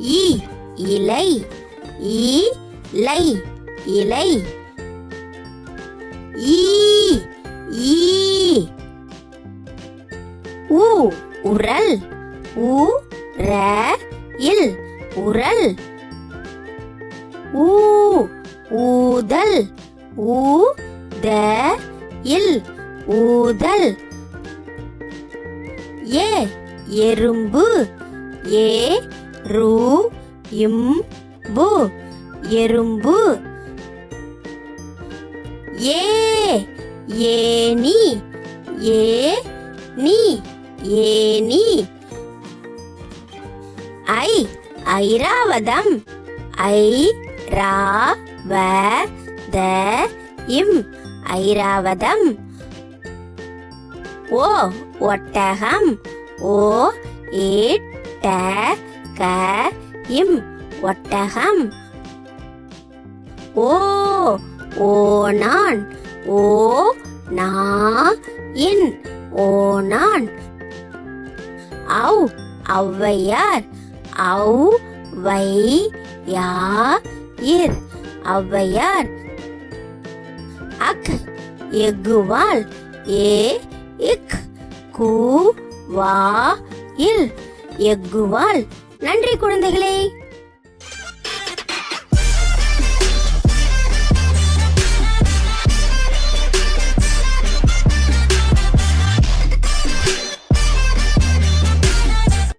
இ இலை இலை இலை. ஈ ஈ உ உரல். உ ர இல். உரல். ஊ ஊதல். ஊ த இல். ஊதல். ஏ எறும்பு. ஏ ரூ இம் பு எறும்பு. ஏ ஏனி ஏ நீ ஏனி ஐ ஐராவதம். ஐ ரா வ த இம் ஐராவதம். ஓ ஒட்டகம். ஓ ஏட்ட க இம் ஒட்டகம். ஓ ஓனான் ஓ நா இன் ஓனான் அவ் ஔவையார் அவ் வை யா இர் ஔவையார். அக் எகுவால் ஏ இக் கு வா இல் எக்குவால் நன்றி குழந்தைகளே.